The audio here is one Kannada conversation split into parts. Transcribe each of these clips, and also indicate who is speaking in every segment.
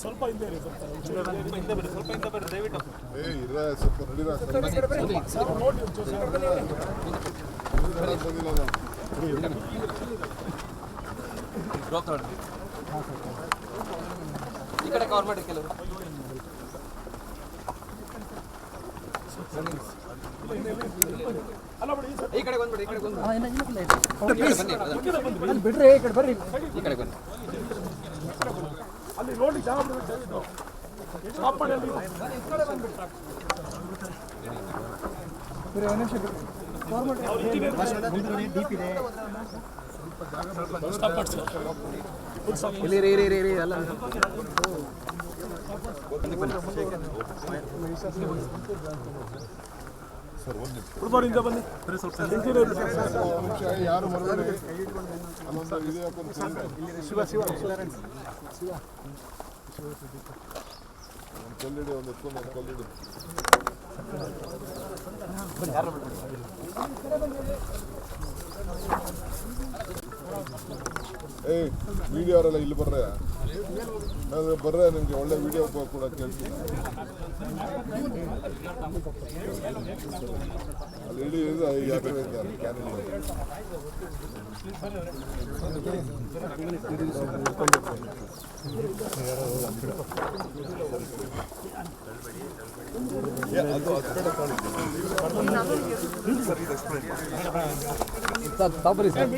Speaker 1: ಸ್ವಲ್ಪ ಹಿಂದೆ ಇರಿ, ಸ್ವಲ್ಪ ಹಿಂದೆ ಬನ್ನಿ ಸ್ವಲ್ಪ ಹಿಂದೆ ಬರ್ರಿ ದಯವಿಟ್ಟು.
Speaker 2: ಏ ಇರ ಸ್ವಲ್ಪ ನಡೀರ
Speaker 1: ಸರ್ ನೋಡಿ ಒಂಚೂರು ಸರ್.
Speaker 2: ಬಂದಿಲ್ಲ ನಾನು
Speaker 3: ಈ ಕಡೆ ಕವರ್ ಮಾಡಿ ಕೆಲವರು.
Speaker 1: ಅಲ್ಲ ಬಿಡಿ ಸರ್.
Speaker 3: ಈ ಕಡೆ ಬಂದ್ಬಿಡಿ ಈ ಕಡೆ ಬಂದ್ಬಿಡಿ.
Speaker 4: ಬಿಡ್ರಿ ಈ ಕಡೆ ಬರ್ರಿ
Speaker 3: ಈ ಕಡೆ ಬನ್ನಿ
Speaker 1: ಅಲ್ಲಿ ನೋಡಿ ಜಾಗ ಬಿಡ್ಬೇಕು ದಯವಿಟ್ಟು ಸ್ಟಾಪ್ ಮಾಡಿ ಅಲ್ಲಿ
Speaker 4: ಬಿಡ್ರಿ ಒಂದು ನಿಮಿಷ ಬಿಡ್ರಿ
Speaker 1: ಸ್ಟಾಪ್ ಮಾಡಿ ಸರ್
Speaker 3: ಇಲ್ಲಿ ಇರಿ ಇರಿ ಇರಿ ಇರಿ ಅಲ್ಲ
Speaker 1: ಹುಡುಗರಿಂದ ಬನ್ನಿ ಇಂಟೀರಿಯರ್
Speaker 2: ಒಂದು ನಿಮಿಷ ಯಾರು ಮರಬೇಡಿ ಅಲ್ಲೊಂದು ಇದು ಹಾಕೊಂಡು ಶಿವ ಶಿವ ಒಂದು ಕಲ್ಲಿಡಿ ಒಂದು ಏಯ್ ವಿಡಿಯೋ ಅವರೆಲ್ಲ ಇಲ್ಲಿ ಬರ್ರೆ. ನಾನು ಬರ್ರೆ ನಿಮಗೆ ಒಳ್ಳೆ ವಿಡಿಯೋ ಕೂಡ ಕೇಳ್ತೀನಿ ಅಲ್ಲಿ ಇಡೀ ಇದು ಯಾರು ಇದ್ದಾರೆ canal
Speaker 3: ತಾಪರಿ sir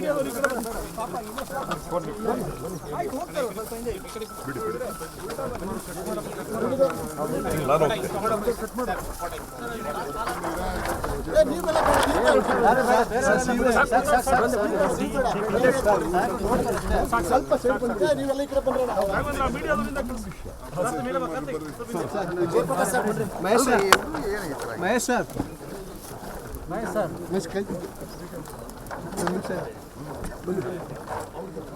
Speaker 4: Mahesh sir. Mahesh sir. Mahesh ಕೈ
Speaker 5: ಸ್ವಲ್ಪ ನೀವು ಈ ಕಡೆ ಸಂಬಂಧಪಟ್ಟಿದ್ರೆ ಸ್ವಲ್ಪ ಈ ಕಡೆ ಬನ್ನಿ ಸರ್ ಈ ಕಡೆ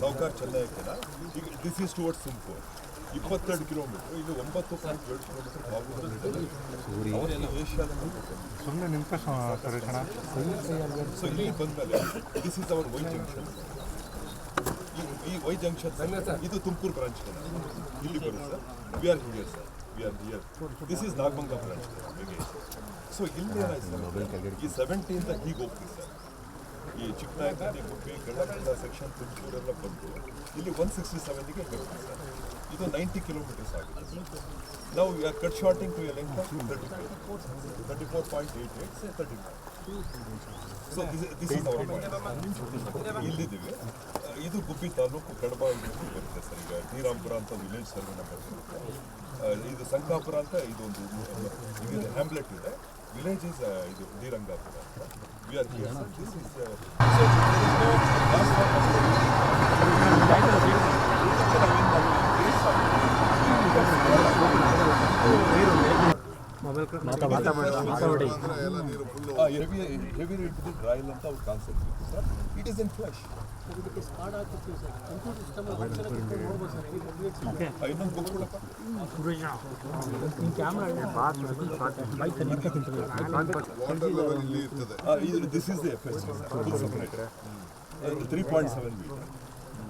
Speaker 2: ಸಾವುಕಾರ ಚೆನ್ನೈಕೆನ ಈಗ ದಿಸ್ ಈಸ್ ಟುವರ್ಡ್ಸ್ ತುಮಕೂರು ಇಪ್ಪತ್ತೆರಡು ಕಿಲೋಮೀಟರ್ ಇದು ಒಂಬತ್ತು ಪಾಯಿಂಟ್ ಏಳು ಕಿಲೋಮೀಟರ್ ಬಾಬು ಏಷ್ಯಾದ
Speaker 6: ಸುಮ್ಮನೆ ನಿಂತ
Speaker 2: ಸೊ ಇಲ್ಲಿ ಬಂದಮೇಲೆ this is our Y junction ಈ ವೈ ಜಂಕ್ಷನ್ ಇದು ತುಮಕೂರು ಬ್ರಾಂಚ್ ಇಲ್ಲಿ ಬರುತ್ತೆ we are here sir we are here this is Nagamanga branch so ಇಲ್ಲಿ ಏನಾಯ್ತು ಈ ಸೆವೆಂಟಿಯಿಂದ ಹೀಗೆ ಹೋಗ್ತೀವಿ ಸರ್. ಈ ಚಿಕ್ಕನಾಯಕನಹಳ್ಳಿ ಗುಬ್ಬಿ ಗಳ್ಳಗಂಡ ಸೆಕ್ಷನ್ ತುಮಕೂರೆಲ್ಲ ಬಂದು ಇಲ್ಲಿ ಒನ್ ಸಿಕ್ಸ್ಟಿ ಸೆವೆನ್ಗೆ ಬರುತ್ತೆ ಸರ್. ಇದು ನೈಂಟಿ ಕಿಲೋಮೀಟರ್ಸ್ ಆಗಿದೆ ನಾವು cut shorting to length thirty four thirty four point eight eight thirty so this is our ಇಲ್ಲಿದ್ದೀವಿ ಇದು ಗುಬ್ಬಿ ತಾಲೂಕು ಕಡಬ ಬರುತ್ತೆ ಸರ್ ಈಗ. ಶ್ರೀರಾಮ್ಪುರ ಅಂತ ವಿಲೇಜ್ ಸರ್ ಇದು ಸಂಕಾಪುರ ಅಂತ ಇದೊಂದು ಇದು ಹ್ಯಾಮ್ಲೆಟ್ ಇದೆ. ವಿಲೇಜ್ ಇಸ್ ಇದು ಶ್ರೀರಂಗಾಪುರ ವಿ ಆರ್ ದಿಸ್ ನೀರು ಫುಲ್ಲು ಹೆವಿ ಹೆವಿ ಇಟ್ಟು ಡ್ರೈಲ್ ಅಂತ ಅವ್ರ ಕಾನ್ಸೆಪ್ಟ್ ಇತ್ತು. Sir it is in flush ಇನ್ನೊಂದು ಬುಕ್ ಕೊಡಪ್ಪ. ವಾಟರ್ ಲೆವೆಲ್ ಇಲ್ಲಿ ಇರ್ತದೆ. ಇದು this is the F S full separate three point seven metre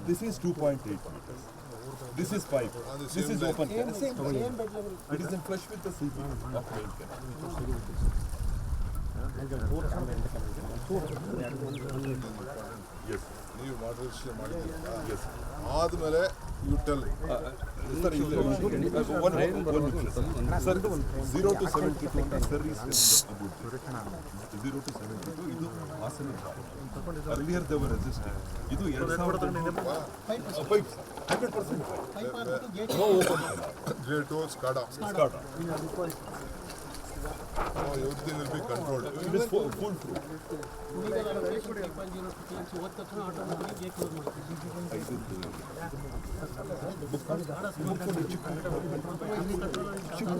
Speaker 2: this is two point eight metres this is pipe this is open it is in flush with the C of main yes ನೀವು ಮಾಡಲ್ ಮಾಡಿದ್ದೀರಾ ಎಸ್ ಆದಮೇಲೆ you tell sir sir zero two seventy two service zero two ಇದು ಇದು SCADA
Speaker 7: SCADA everything will be controlled. It is full, full fruit.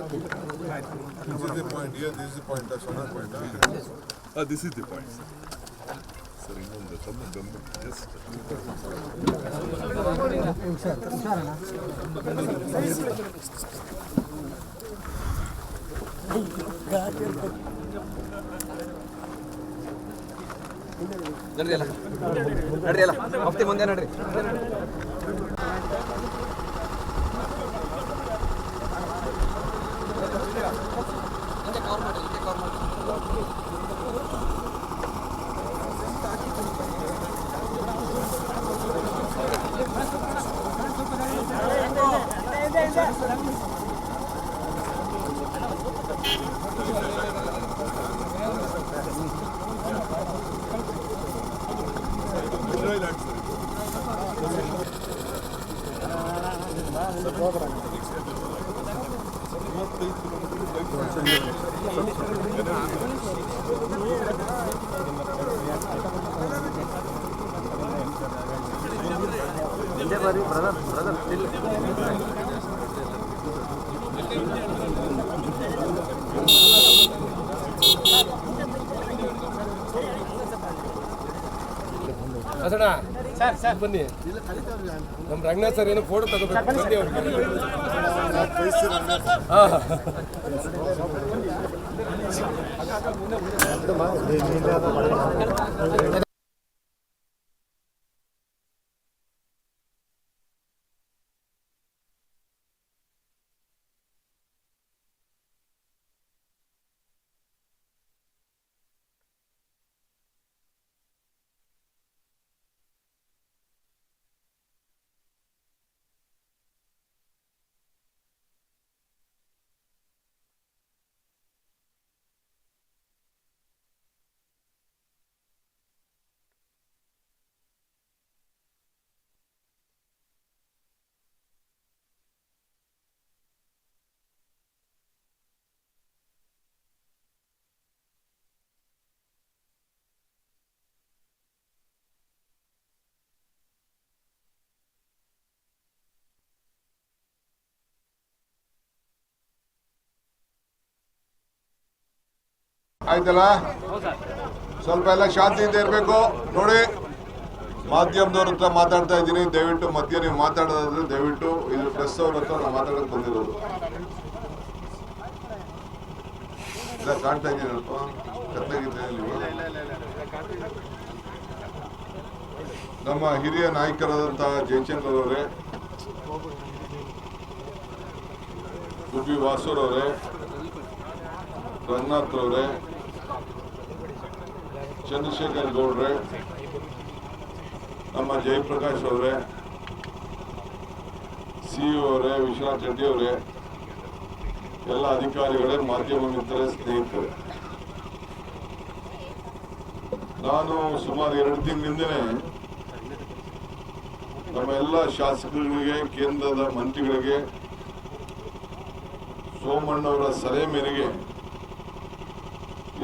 Speaker 7: This is the point. Here, this is the point. That's another point. huh? Ah, this is the point. Sir ಇನ್ನೊಂದು ಸ್ವಲ್ಪ ಗಮನ ಜಸ್ಟ್
Speaker 2: ನಡ್ರಿ ಅಲ್ಲ ನಡ್ರಿ ಅಲ್ಲ ಮುಂದೆ ನಡ್ರಿ.
Speaker 1: ಅಸಣ ಸರ್ ಸರ್. ಬನ್ನಿ. ನಮ್ಮ ರಂಗನಾಥ್ ಸರ್ ಏನೋ ಫೋಟೋ ತಗೋಬೇಕು. ಬನ್ನಿ ಅವ್ರಿಗೆ.
Speaker 7: ಆಯ್ತಲ್ಲ? ಸ್ವಲ್ಪ ಎಲ್ಲ ಶಾಂತಿಯಿಂದ ಇರಬೇಕು. ನೋಡಿ, ಮಾಧ್ಯಮದವ್ರ ಹತ್ರ ಮಾತಾಡ್ತಾ ಇದ್ದೀನಿ. ದಯವಿಟ್ಟು ಮಧ್ಯ ನೀವು ಮಾತಾಡೋದಾದ್ರೆ ದಯವಿಟ್ಟು ಇದು ಪ್ರೆಸ್ ಅವ್ರ ಹತ್ರ ನಾವು ಮಾತಾಡೋಕೆ ಬಂದಿರೋದು. ಇಲ್ಲ, ಕಾಣ್ತಾ ಇದ್ದೀನಿ ನಮ್ಮ ಹಿರಿಯ ನಾಯಕರಾದಂತಹ ಜಯಚಂದ್ರ ಅವರೇ ಗುಬ್ಬಿ ವಾಸೂರವರೇ ರಂಗನಾಥ್ ಅವರೇ ಚಂದ್ರಶೇಖರ್ ಗೌಡ್ರೆ, ನಮ್ಮ ಜಯಪ್ರಕಾಶ್ ಅವರೇ ಸಿ ಅವರೇ, ವಿಶ್ವನಾಥ್ ರೆಡ್ಡಿ ಅವರೇ, ಎಲ್ಲ ಅಧಿಕಾರಿಗಳೇ ಮಾಧ್ಯಮ ಮಿತ್ರರೇ ಸ್ನೇಹಿತರೆ. ನಾನು ಸುಮಾರು ಎರಡು ತಿಂಗಳಿಂದನೇ ನಮ್ಮ ಎಲ್ಲ ಶಾಸಕರಿಗೆ ಕೇಂದ್ರದ ಮಂತ್ರಿಗಳಿಗೆ, ಸೋಮಣ್ಣವರ ಸಲಹೆ ಮೇರೆಗೆ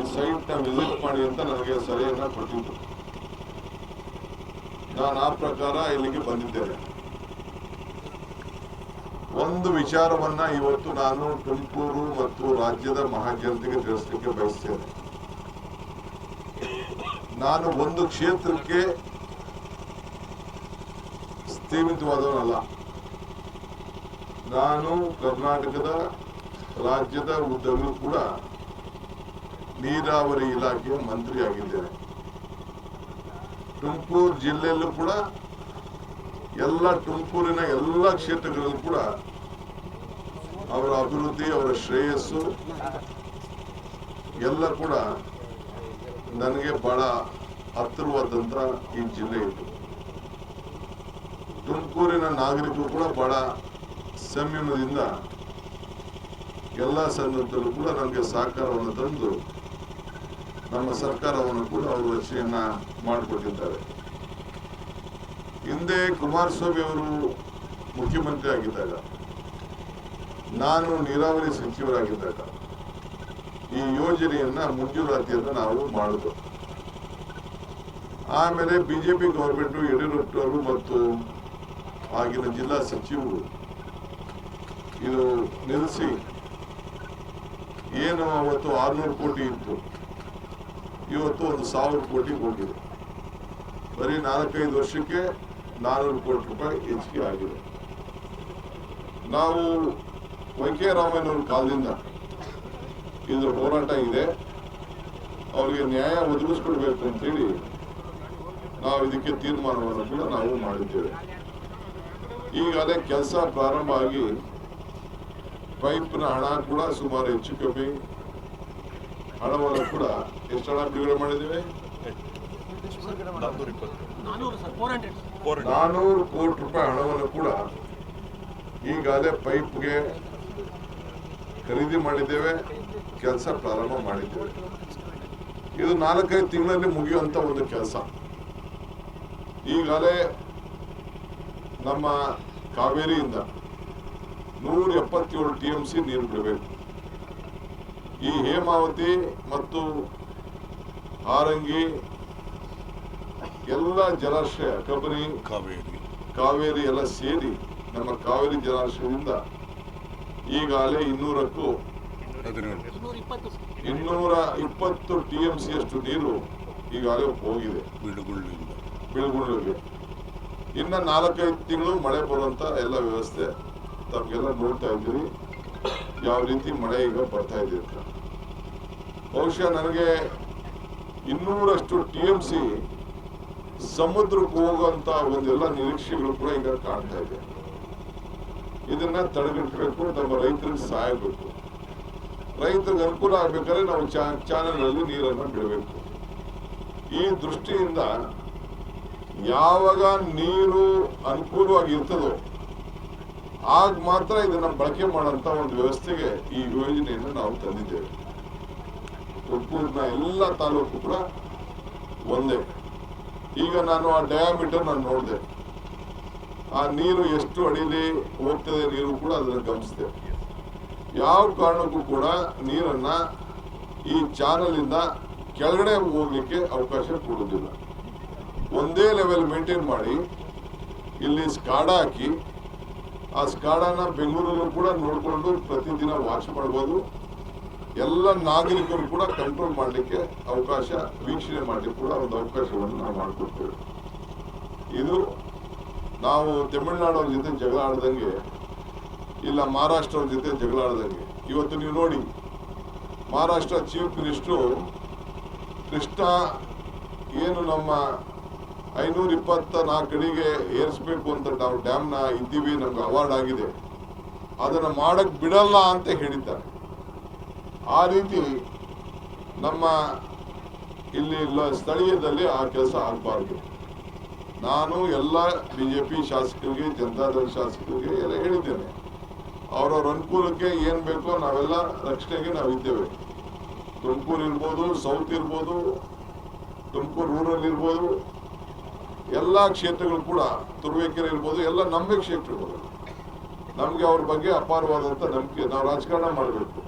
Speaker 7: ಈ ಸೈಟ್ ವಿಸಿಟ್ ಮಾಡಿ ಅಂತ ನನಗೆ ಸಲಹೆಯನ್ನ ಕೊಟ್ಟಿದ್ದು ನಾನು ಆ ಪ್ರಕಾರ ಇಲ್ಲಿಗೆ ಬಂದಿದ್ದೇನೆ. ಒಂದು ವಿಚಾರವನ್ನ ಇವತ್ತು ನಾನು ತುಮಕೂರು ಮತ್ತು ರಾಜ್ಯದ ಮಹಾಜನತೆಗೆ ತಿಳಿಸಲಿಕ್ಕೆ ಬಯಸ್ತೇನೆ. ನಾನು ಒಂದು ಕ್ಷೇತ್ರಕ್ಕೆ ಸ್ಥೀಮಿತವಾದವನಲ್ಲ ನಾನು ಕರ್ನಾಟಕದ ರಾಜ್ಯದ ಉದ್ದಗಲೂ ಕೂಡ ನೀರಾವರಿ ಇಲಾಖೆಯ ಮಂತ್ರಿ ಆಗಿದ್ದೇನೆ. ತುಮಕೂರು ಜಿಲ್ಲೆಯಲ್ಲೂ ಕೂಡ ಎಲ್ಲ ತುಮಕೂರಿನ ಎಲ್ಲ ಕ್ಷೇತ್ರಗಳಲ್ಲೂ ಕೂಡ ಅವರ ಅಭಿವೃದ್ಧಿ, ಅವರ ಶ್ರೇಯಸ್ಸು ಎಲ್ಲ ಕೂಡ ನನಗೆ ಬಹಳ ಹತ್ತಿರವಾದಂತ ಈ ಜಿಲ್ಲೆ ಇದು. ತುಮಕೂರಿನ ನಾಗರಿಕರು ಕೂಡ ಬಹಳ ಸಂಯಮದಿಂದ ಎಲ್ಲ ಸಂದರ್ಭದಲ್ಲೂ ಕೂಡ ನನಗೆ ಸಹಕಾರವನ್ನು ತಂದು ನಮ್ಮ ಸರ್ಕಾರವನ್ನು ಕೂಡ ಅವರು ರಕ್ಷೆಯನ್ನ ಮಾಡಿಕೊಟ್ಟಿದ್ದಾರೆ. ಹಿಂದೆ ಕುಮಾರಸ್ವಾಮಿ ಅವರು ಮುಖ್ಯಮಂತ್ರಿ ಆಗಿದ್ದಾಗ, ನಾನು ನೀರಾವರಿ ಸಚಿವರಾಗಿದ್ದಾಗ, ಈ ಯೋಜನೆಯನ್ನ ಮಂಜೂರಾತಿಯನ್ನ ನಾವು ಮಾಡುದು. ಆಮೇಲೆ ಬಿಜೆಪಿ ಗೌರ್ಮೆಂಟ್ ಯಡಿಯೂರಪ್ಪನವರು ಮತ್ತು ಆಗಿನ ಜಿಲ್ಲಾ ಸಚಿವರು ಇದು ನಿಲ್ಲಿಸಿ, ಏನು ಅವತ್ತು ಆರ್ನೂರು ಕೋಟಿ ಇತ್ತು. ಇವತ್ತು ಒಂದು ಸಾವಿರ ಕೋಟಿ ಹೋಗಿದೆ. ಬರೀ ನಾಲ್ಕೈದು ವರ್ಷಕ್ಕೆ ನಾನ್ನೂರು ಕೋಟಿ ರೂಪಾಯಿ ಹೆಚ್ಚಿಗೆ ಆಗಿದೆ. ನಾವು ವೆಂಕಯ್ಯ ರಾಮಯ್ಯನವ್ರ ಕಾಲದಿಂದ ಇದ್ರ ಹೋರಾಟ ಇದೆ. ಅವರಿಗೆ ನ್ಯಾಯ ಒದಗಿಸ್ಕೊಡ್ಬೇಕು ಅಂತೇಳಿ ನಾವು ಇದಕ್ಕೆ ತೀರ್ಮಾನವನ್ನು ಕೂಡ ನಾವು ಮಾಡಿದ್ದೇವೆ. ಈಗಾಗಲೇ ಕೆಲಸ ಪ್ರಾರಂಭ ಆಗಿ ಪೈಪ್ನ ಹಣ ಕೂಡ ಸುಮಾರು ಹೆಚ್ಚು ಕಮ್ಮಿ. ಹಣವನ್ನು ಕೂಡ ನಾನೂರು ಕೋಟಿ ರೂಪಾಯಿ ಹಣವನ್ನು ಕೂಡ ಈಗಾಗಲೇ ಪೈಪ್ಗೆ ಖರೀದಿ ಮಾಡಿದ್ದೇವೆ, ಕೆಲಸ ಪ್ರಾರಂಭ ಮಾಡಿದ್ದೇವೆ. ಇದು ನಾಲ್ಕೈದು ತಿಂಗಳಲ್ಲಿ ಮುಗಿಯುವಂತ ಒಂದು ಕೆಲಸ. ಈಗಾಗಲೇ ನಮ್ಮ ಕಾವೇರಿಯಿಂದ ನೂರ ಎಪ್ಪತ್ತೇಳು ಟಿ ಎಂ ಸಿ ನೀರು ಬಿಡಬೇಕು. ಈ ಹೇಮಾವತಿ ಮತ್ತು ಹಾರಂಗಿ ಎಲ್ಲ ಜಲಾಶಯ ಕಬರಿ
Speaker 2: ಕಾವೇರಿ.
Speaker 7: ಕಾವೇರಿ ಎಲ್ಲ ಸೇರಿ ನಮ್ಮ ಕಾವೇರಿ ಜಲಾಶಯದಿಂದ ಈಗಾಗಲೇ ಇನ್ನೂರಕ್ಕೂ ಇನ್ನೂರ ಇಪ್ಪತ್ತು ಟಿ ಎಂ ಸಿ ಅಷ್ಟು ನೀರು ಈಗಾಗಲೇ ಹೋಗಿದೆ. ಬೀಳ್ಗುಂಡ್ಲುಗೆ ಇನ್ನ ನಾಲ್ಕೈದು ತಿಂಗಳು ಮಳೆ ಬರುವಂತ ಎಲ್ಲ ವ್ಯವಸ್ಥೆ ತಮಗೆಲ್ಲ ನೋಡ್ತಾ ಇದ್ದೀರಿ. ಯಾವ ರೀತಿ ಮಳೆ ಈಗ ಬರ್ತಾ ಇದೆ ಅಂತ. ಬಹುಶಃ ನನಗೆ ಇನ್ನೂರಷ್ಟು ಟಿ ಎಂ ಸಿ ಸಮುದ್ರಕ್ಕೆ ಹೋಗುವಂತ ಒಂದೆಲ್ಲ ನಿರೀಕ್ಷೆಗಳು ಕೂಡ ಈಗ ಕಾಣ್ತಾ ಇದೆ. ಇದನ್ನ ತಡೆಗಟ್ಟಬೇಕು, ನಮ್ಮ ರೈತರಿಗೆ ಸಹಾಯ ಬೇಕು ರೈತರಿಗೆ ಅನುಕೂಲ ಆಗ್ಬೇಕಾದ್ರೆ ನಾವು ಚಾನೆಲ್ನಲ್ಲಿ ನೀರನ್ನು ಬಿಡಬೇಕು. ಈ ದೃಷ್ಟಿಯಿಂದ ಯಾವಾಗ ನೀರು ಅನುಕೂಲವಾಗಿ ಇರ್ತದೋ ಆಗ ಮಾತ್ರ ಇದನ್ನ ಬಳಕೆ ಮಾಡುವಂತ ಒಂದು ವ್ಯವಸ್ಥೆಗೆ ಈ ಯೋಜನೆಯನ್ನು ನಾವು ತಂದಿದ್ದೇವೆ. ತುಮಕೂರಿನ ಎಲ್ಲ ತಾಲೂಕು ಕೂಡ ಒಂದೇ. ಈಗ ನಾನು ಆ ಡಯಾಮೀಟರ್ ನಾನು ನೋಡಿದೆ. ಆ ನೀರು ಎಷ್ಟು ಅಡಿಲಿ ಹೋಗ್ತದೆ ನೀರು ಕೂಡ ಅದನ್ನು ಗಮನಿಸಿದೆ. ಯಾವ ಕಾರಣಕ್ಕೂ ಕೂಡ ನೀರನ್ನು ಈ ಚಾನಲಿಂದ ಕೆಳಗಡೆ ಹೋಗ್ಲಿಕ್ಕೆ ಅವಕಾಶ ಕೊಡೋದಿಲ್ಲ ಒಂದೇ ಲೆವೆಲ್ ಮೇಂಟೈನ್ ಮಾಡಿ ಇಲ್ಲಿ ಸ್ಕಾಡ ಹಾಕಿ, ಆ ಸ್ಕಾಡನ ಬೆಂಗಳೂರಲ್ಲೂ ಕೂಡ ನೋಡಿಕೊಂಡು ಪ್ರತಿದಿನ ವಾಚ್ ಮಾಡ್ಬೋದು. ಎಲ್ಲ ನಾಗರಿಕರು ಕೂಡ ಕಂಟ್ರೋಲ್ ಮಾಡಲಿಕ್ಕೆ ಅವಕಾಶ, ವೀಕ್ಷಣೆ ಮಾಡಲಿಕ್ಕೆ ಕೂಡ ಒಂದು ಅವಕಾಶವನ್ನು ನಾವು ಮಾಡಿಕೊಡ್ತೇವೆ. ಇದು ನಾವು ತಮಿಳುನಾಡವ್ರ ಜೊತೆ ಜಗಳ ಆಡ್ದಂಗೆ, ಇಲ್ಲ ಮಹಾರಾಷ್ಟ್ರವ್ರ ಜೊತೆ ಜಗಳ ಆಡ್ದಂಗೆ, ಇವತ್ತು ನೀವು ನೋಡಿ, ಮಹಾರಾಷ್ಟ್ರ ಚೀಫ್ ಮಿನಿಸ್ಟ್ರು ಕೃಷ್ಣ ಏನು ನಮ್ಮ ಐನೂರ ಇಪ್ಪತ್ತ ನಾಲ್ಕು ಅಡಿಗೆ ಏರಿಸ್ಬೇಕು ಅಂತ ನಾವು ಡ್ಯಾಮ್ನ ಇದ್ದೀವಿ, ನಮ್ಗೆ ಅವಾರ್ಡ್ ಆಗಿದೆ. ಅದನ್ನು ಮಾಡಕ್ಕೆ ಬಿಡಲ್ಲ ಅಂತ ಹೇಳಿದ್ದಾರೆ. ಆ ರೀತಿ ನಮ್ಮ ಇಲ್ಲಿ ಸ್ಥಳೀಯದಲ್ಲಿ ಆ ಕೆಲಸ ಆಗಬಾರ್ದು. ನಾನು ಎಲ್ಲ ಬಿಜೆಪಿ ಶಾಸಕರಿಗೆ ಜನತಾದಳ ಶಾಸಕರಿಗೆ ಎಲ್ಲ ಹೇಳಿದ್ದೇನೆ. ಅವರವ್ರ ಅನುಕೂಲಕ್ಕೆ ಏನು ಬೇಕೋ ನಾವೆಲ್ಲ ರಕ್ಷಣೆಗೆ ನಾವಿದ್ದೇವೆ ತುಮಕೂರು ಇರ್ಬೋದು, ಸೌತ್ ಇರ್ಬೋದು, ತುಮಕೂರು ರೂರಲ್ ಇರ್ಬೋದು, ಎಲ್ಲ ಕ್ಷೇತ್ರಗಳು ಕೂಡ, ತುರುವೇಕೆರೆ ಇರ್ಬೋದು, ಎಲ್ಲ ನಮ್ಮ ಕ್ಷೇತ್ರಗಳು. ನಮಗೆ ಅವ್ರ ಬಗ್ಗೆ ಅಪಾರವಾದಂಥ ನಂಬಿಕೆ, ನಾವು ರಾಜಕಾರಣ ಮಾಡಬೇಕು.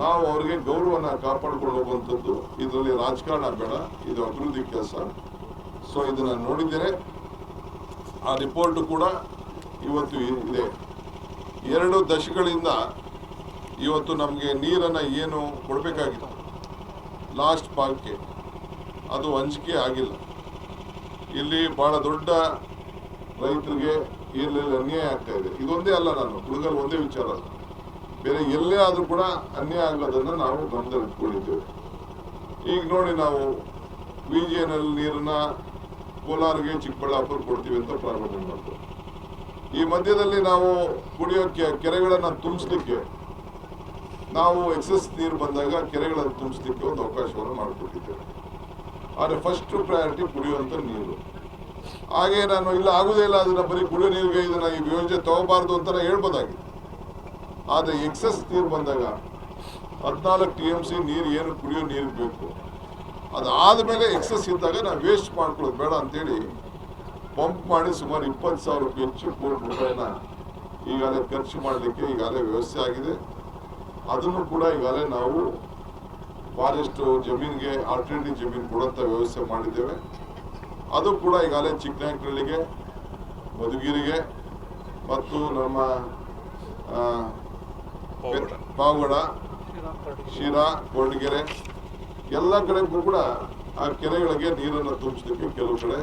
Speaker 7: ನಾವು ಅವ್ರಿಗೆ ಗೌರವನ ಕಾಪಾಡಿಕೊಳ್ಳುವಂಥದ್ದು ಇದರಲ್ಲಿ ರಾಜಕಾರಣ ಬೇಡ, ಇದು ಅಭಿವೃದ್ಧಿ ಕೆಲಸ. ಸೊ ಇದನ್ನ ನೋಡಿದ್ದೇನೆ. ಆ ರಿಪೋರ್ಟ್ ಕೂಡ ಇವತ್ತು ಇದೆ. ಎರಡು ದಶಕಗಳಿಂದ ಇವತ್ತು ನಮಗೆ ನೀರನ್ನು ಏನು ಕೊಡಬೇಕಾಗಿತ್ತು ಲಾಸ್ಟ್ ಪಾರ್ಕ್ಗೆ ಅದು ಹಂಚಿಕೆ ಆಗಿಲ್ಲ. ಇಲ್ಲಿ ಬಹಳ ದೊಡ್ಡ ರೈತರಿಗೆ ಇಲ್ಲಿ ಅನ್ಯಾಯ ಆಗ್ತಾ ಇದೆ. ಇದೊಂದೇ ಅಲ್ಲ ನಾನು, ಹುಡುಗರು ಒಂದೇ ವಿಚಾರ. ಬೇರೆ ಎಲ್ಲೇ ಆದ್ರೂ ಕೂಡ ಅನ್ಯಾಯ ಆಗೋದನ್ನ ನಾವು ಗಮನದಲ್ಲಿ ಇಟ್ಕೊಂಡಿದ್ದೇವೆ. ಈಗ ನೋಡಿ ನಾವು ಬಿ ಜಿ ನೀರನ್ನ ಕೋಲಾರ್ಗೆ ಚಿಕ್ಕಬಳ್ಳಾಪುರ ಕೊಡ್ತೀವಿ ಅಂತ ಪ್ರಾರಂಭ ಮಾಡ್ತೇವೆ. ಈ ಮಧ್ಯದಲ್ಲಿ ನಾವು ಕುಡಿಯೋಕ್ಕೆ ಕೆರೆಗಳನ್ನು ತುಂಬಿಸ್ಲಿಕ್ಕೆ ನಾವು ಎಕ್ಸಸ್ ನೀರು ಬಂದಾಗ ಕೆರೆಗಳನ್ನು ತುಂಬಿಸ್ಲಿಕ್ಕೆ ಒಂದು ಅವಕಾಶವನ್ನು ಮಾಡಿಕೊಟ್ಟಿದ್ದೇವೆ. ಆದರೆ ಫಸ್ಟ್ ಪ್ರಯಾರಿಟಿ ಕುಡಿಯುವಂಥ ನೀರು. ಹಾಗೆ ನಾನು ಇಲ್ಲ, ಆಗುದೇ ಇಲ್ಲ, ಅದನ್ನ ಬರೀ ಕುಡಿಯೋ ನೀರಿಗೆ ಇದನ್ನ ಈ ಯೋಜನೆ ತಗೋಬಾರ್ದು ಅಂತ ಹೇಳ್ಬೋದಾಗಿತ್ತು ಆದರೆ ಎಕ್ಸಸ್ ನೀರು ಬಂದಾಗ ಹದಿನಾಲ್ಕು ಟಿ ಎಂ ಸಿ ನೀರು ಏನು ಕುಡಿಯೋ ನೀರು ಬೇಕು. ಅದಾದ ಮೇಲೆ ಎಕ್ಸಸ್ ಇದ್ದಾಗ ನಾವು ವೇಸ್ಟ್ ಮಾಡ್ಕೊಳ್ಳೋದು ಬೇಡ ಅಂತೇಳಿ ಪಂಪ್ ಮಾಡಿ ಸುಮಾರು ಇಪ್ಪತ್ತು ಸಾವಿರ ಹೆಚ್ಚು ಕೋಟಿ ರೂಪಾಯಿನ ಈಗಾಗಲೇ ಖರ್ಚು ಮಾಡಲಿಕ್ಕೆ ಈಗಾಗಲೇ ವ್ಯವಸ್ಥೆ ಆಗಿದೆ. ಅದನ್ನು ಕೂಡ ಈಗಾಗಲೇ ನಾವು ಫಾರೆಸ್ಟ್ ಜಮೀನಿಗೆ ಆಲ್ಟರ್ನೇಟಿವ್ ಜಮೀನು ಕೊಡುವಂಥ ವ್ಯವಸ್ಥೆ ಮಾಡಿದ್ದೇವೆ. ಅದು ಕೂಡ ಈಗಾಗಲೇ ಚಿಕ್ಕನಾಯಕನಹಳ್ಳಿಗೆ ಮಧುಗಿರಿಗೆ ಮತ್ತು ನಮ್ಮ ಪಾವಗಡ ಶಿರಾ ಕೊರಟಗೆರೆ ಎಲ್ಲ ಕಡೆಗೂ ಕೂಡ ಆ ಕೆರೆಗಳಿಗೆ ನೀರನ್ನು ತುಂಬಿಸಲಿಕ್ಕೆ ಕೆಲವು ಕಡೆ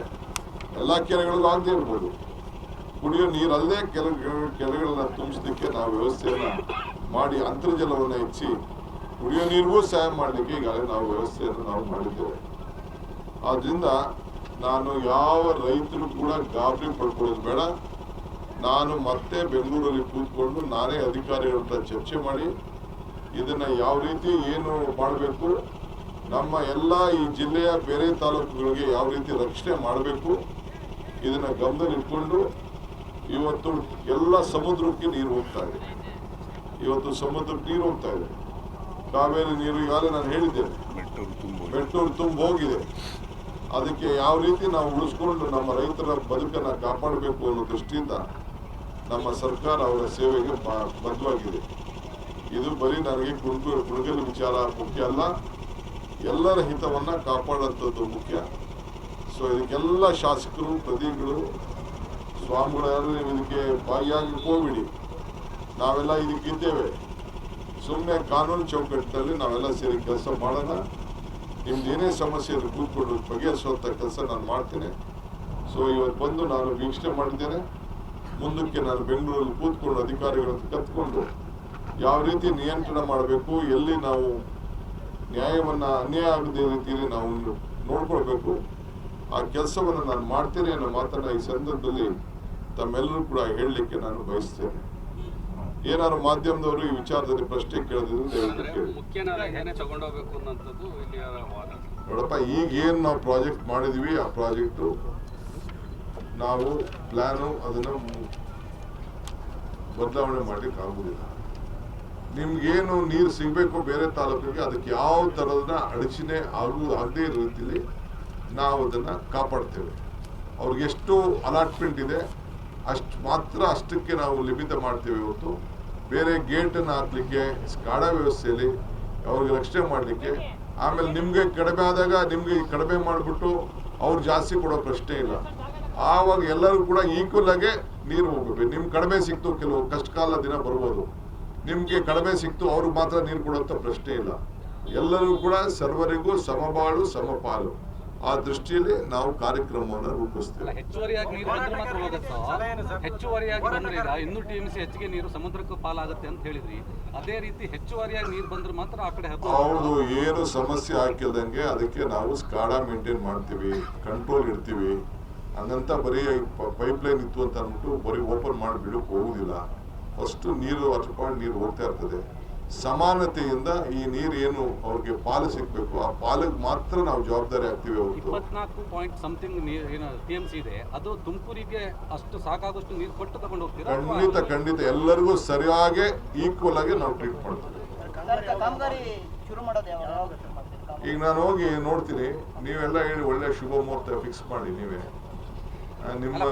Speaker 7: ಎಲ್ಲ ಕೆರೆಗಳಿಗೂ ಆಗದೆ ಇರ್ಬೋದು. ಕುಡಿಯೋ ನೀರಲ್ಲದೆ ಕೆಲವು ಕೆರೆಗಳನ್ನ ತುಂಬಿಸಲಿಕ್ಕೆ ನಾವು ವ್ಯವಸ್ಥೆಯನ್ನ ಮಾಡಿ ಅಂತರ್ಜಲವನ್ನು ಹೆಚ್ಚಿ ಕುಡಿಯೋ ನೀರಿಗೂ ಸಹಾಯ ಮಾಡಲಿಕ್ಕೆ ಈಗಾಗಲೇ ನಾವು ವ್ಯವಸ್ಥೆಯನ್ನು ನಾವು ಮಾಡಿದ್ದೇವೆ. ಆದ್ರಿಂದ ನಾನು ಯಾವ ರೈತರು ಕೂಡ ಗಾಬರಿ ಪಡ್ಕೊಳ್ಳೋದು ಬೇಡ. ನಾನು ಮತ್ತೆ ಬೆಂಗಳೂರಲ್ಲಿ ಕೂತ್ಕೊಂಡು ನಾನೇ ಅಧಿಕಾರಿಗಳ ಹತ್ರ ಚರ್ಚೆ ಮಾಡಿ ಇದನ್ನ ಯಾವ ರೀತಿ ಏನು ಮಾಡಬೇಕು ನಮ್ಮ ಎಲ್ಲ ಈ ಜಿಲ್ಲೆಯ ಬೇರೆ ತಾಲೂಕುಗಳಿಗೆ ಯಾವ ರೀತಿ ರಕ್ಷಣೆ ಮಾಡಬೇಕು ಇದನ್ನ ಗಮನದಲ್ಲಿಟ್ಕೊಂಡು ಇವತ್ತು ಎಲ್ಲ ಸಮುದ್ರಕ್ಕೆ ನೀರು ಹೋಗ್ತಾ ಇದೆ. ಇವತ್ತು ಸಮುದ್ರಕ್ಕೆ ನೀರು ಹೋಗ್ತಾ ಇದೆ. ಕಾವೇರಿ ನೀರು ಈಗಾಗಲೇ ನಾನು ಹೇಳಿದ್ದೇನೆ ಮೆಟ್ಟೂರು ತುಂಬ ಹೋಗಿದೆ. ಅದಕ್ಕೆ ಯಾವ ರೀತಿ ನಾವು ಉಳಿಸ್ಕೊಂಡು ನಮ್ಮ ರೈತರ ಬದುಕನ್ನು ಕಾಪಾಡಬೇಕು ಅನ್ನೋ ದೃಷ್ಟಿಯಿಂದ ನಮ್ಮ ಸರ್ಕಾರ ಅವರ ಸೇವೆಗೆ ಬದ್ಧವಾಗಿದೆ. ಇದು ಬರೀ ನನಗೆ ಕುಡುಕು ಕುಡುಗಲು ವಿಚಾರ ಮುಖ್ಯ ಅಲ್ಲ. ಎಲ್ಲರ ಹಿತವನ್ನ ಕಾಪಾಡುವಂಥದ್ದು ಮುಖ್ಯ. ಸೊ ಇದಕ್ಕೆಲ್ಲ ಶಾಸಕರು ಪ್ರತಿಗಳು ಸ್ವಾಮಿಗಳು ಇದಕ್ಕೆ ಭಾಗಿಯಾಗಿ ಹೋಗ್ಬಿಡಿ. ನಾವೆಲ್ಲ ಇದಕ್ಕಿದ್ದೇವೆ ಸುಮ್ಮನೆ ಕಾನೂನು ಚೌಕಟ್ಟಿನಲ್ಲಿ ನಾವೆಲ್ಲ ಸೇರಿ ಕೆಲಸ ಮಾಡೋಣ. ನಿಮ್ದು ಏನೇ ಸಮಸ್ಯೆ ಇದ್ರೆ ಕೂತ್ಕೊಂಡು ಬಗೆಹರಿಸುವಂಥ ಕೆಲಸ ನಾನು ಮಾಡ್ತೇನೆ. ಸೊ ಇವತ್ತು ಬಂದು ನಾನು ವೀಕ್ಷಣೆ ಮಾಡಿದ್ದೇನೆ. ಮುಂದಕ್ಕೆ ನಾನು ಬೆಂಗಳೂರಲ್ಲಿ ಕೂತ್ಕೊಂಡು ಅಧಿಕಾರಿಗಳನ್ನು ಕತ್ಕೊಂಡು ಯಾವ ರೀತಿ ನಿಯಂತ್ರಣ ಮಾಡಬೇಕು ಎಲ್ಲಿ ನಾವು ನ್ಯಾಯವನ್ನ ಅನ್ಯಾಯ ಆಗದ ರೀತಿಯಲ್ಲಿ ನಾವು ನೋಡ್ಕೊಳ್ಬೇಕು. ಆ ಕೆಲಸವನ್ನು ನಾನು ಮಾಡ್ತೇನೆ ಅನ್ನೋ ಮಾತನ್ನ ಈ ಸಂದರ್ಭದಲ್ಲಿ ತಮ್ಮೆಲ್ಲರೂ ಕೂಡ ಹೇಳಲಿಕ್ಕೆ ನಾನು ಬಯಸ್ತೇನೆ. ಏನಾದ್ರು ಮಾಧ್ಯಮದವರು ಈ ವಿಚಾರದಲ್ಲಿ ಪ್ರಶ್ನೆ ಕೇಳಿದ್ರು ನೋಡಪ್ಪ ಈಗ ಏನು ನಾವು ಪ್ರಾಜೆಕ್ಟ್ ಮಾಡಿದ್ವಿ ಆ ಪ್ರಾಜೆಕ್ಟು ನಾವು ಪ್ಲಾನು ಅದನ್ನು ಬದಲಾವಣೆ ಮಾಡಲಿಕ್ಕೆ ಆಗುವುದಿಲ್ಲ ನಿಮ್ಗೇನು ನೀರು ಸಿಗಬೇಕು ಬೇರೆ ತಾಲೂಕಿಗೆ ಅದಕ್ಕೆ ಯಾವ ಥರದ ಅಡಚಣೆ ಆಗುವುದು ಆಗದೇ ಇರೋ ರೀತಿಯಲ್ಲಿ ನಾವು ಅದನ್ನು ಕಾಪಾಡ್ತೇವೆ. ಅವ್ರಿಗೆ ಎಷ್ಟು ಅಲಾಟ್ಮೆಂಟ್ ಇದೆ. ಅಷ್ಟು ಮಾತ್ರ ಅಷ್ಟಕ್ಕೆ ನಾವು ಲಿಮಿತ ಮಾಡ್ತೇವೆ ಇವತ್ತು ಬೇರೆ ಗೇಟನ್ನು ಹಾಕ್ಲಿಕ್ಕೆ, ಸ್ಕಾಡ ವ್ಯವಸ್ಥೆಯಲ್ಲಿ ಅವ್ರಿಗೆ ರಕ್ಷಣೆ ಮಾಡಲಿಕ್ಕೆ, ಆಮೇಲೆ ನಿಮಗೆ ಕಡಿಮೆ ಆದಾಗ ನಿಮಗೆ ಕಡಿಮೆ ಮಾಡಿಬಿಟ್ಟು ಅವ್ರು ಜಾಸ್ತಿ ಕೊಡೋ ಪ್ರಶ್ನೆ ಇಲ್ಲ. ಆವಾಗ ಎಲ್ಲರೂ ಕೂಡ ಈಕ್ವಲ್ ಆಗಿ ನೀರು ಹೋಗ್ಬೇಕು. ನಿಮ್ ಕಡಿಮೆ ಸಿಕ್ತು ಕೆಲವು ಕಷ್ಟಕಾಲ ದಿನ ಬರ್ಬೋದು. ನಿಮ್ಗೆ ಕಡಿಮೆ ಸಿಕ್ತು ಅವ್ರಿಗೆ ಮಾತ್ರ ನೀರು ಕೊಡುವಂತ ಪ್ರಶ್ನೆ ಇಲ್ಲ. ಎಲ್ಲರಿಗೂ ಕೂಡ ಸರ್ವರಿಗೂ ಸಮಬಾಳು ಸಮಪಾಲು. ಆ ದೃಷ್ಟಿಯಲ್ಲಿ ನಾವು ಕಾರ್ಯಕ್ರಮವನ್ನು ರೂಪಿಸ್ತೇವೆ.
Speaker 8: ಹೆಚ್ಚುವರಿಯಾಗಿ ಹೆಚ್ಚುವರಿಯಾಗಿ ಬಂದ್ರೆ ಇನ್ನೂ ಟಿ ಎಂ ಸಿ ಹೆಚ್ಚಿಗೆ ನೀರು ಸಮುದ್ರಕ್ಕೆ ಪಾಲಾಗುತ್ತೆ ಅಂತ ಹೇಳಿದ್ರಿ. ಅದೇ ರೀತಿ ಹೆಚ್ಚುವರಿಯಾಗಿ ನೀರು ಬಂದ್ರೆ ಮಾತ್ರ ಆ ಕಡೆ
Speaker 7: ಹೌದು ಏನು ಸಮಸ್ಯೆ ಹಾಕಿಲ್ದಂಗೆ ಅದಕ್ಕೆ ನಾವು ಸ್ಕಾಡ ಮೇಂಟೈನ್ ಮಾಡ್ತೀವಿ ಕಂಟ್ರೋಲ್ ಇಡ್ತೀವಿ. ಹಂಗಂತ ಬರೀ ಪೈಪ್ ಲೈನ್ ಇತ್ತು ಅಂತ ಅಂದ್ಬಿಟ್ಟು ಬರೀ ಓಪನ್ ಮಾಡಿ ಬಿಡೋಕೆ ಹೋಗುದಿಲ್ಲ. ಫಸ್ಟ್ ನೀರು ವಾಟರ್ ನೀರು ಹೋಗ್ತಾ ಇರ್ತದೆ. ಸಮಾನತೆಯಿಂದ ಈ ನೀರು ಏನು ಅವ್ರಿಗೆ ಪಾಲು ಸಿಗಬೇಕು ಆ ಪಾಲಿಗೆ ಮಾತ್ರ ನಾವು ಜವಾಬ್ದಾರಿ ಆಗ್ತೀವಿ
Speaker 8: ಇಪ್ಪತ್ನಾಲ್ಕು ಪಾಯಿಂಟ್ ಸಮಥಿಂಗ್ ಟಿ ಸಿ ಇದೆ. ಅದು ತುಮಕೂರಿಗೆ ಅಷ್ಟು ಸಾಕಾಗುವಷ್ಟು ನೀರು ಕೊಟ್ಟು ತಗೊಂಡು ಹೋಗ್ತೀರಾ ಅಥವಾ
Speaker 7: ಖಂಡಿತ ಖಂಡಿತ. ಎಲ್ಲರಿಗೂ ಸರಿಯಾಗಿ ಈಕ್ವಲ್ ಆಗಿ ನಾವು ಟ್ರೀಟ್ ಮಾಡ್ತೀವಿ? ಈಗ ನಾನು ಹೋಗಿ ನೋಡ್ತೀನಿ. ನೀವೆಲ್ಲ ಹೇಳಿ ಒಳ್ಳೆ ಶುಭ ಮುಹೂರ್ತ ಫಿಕ್ಸ್ ಮಾಡಿ ನೀವೇ. ನಿಮ್ಮ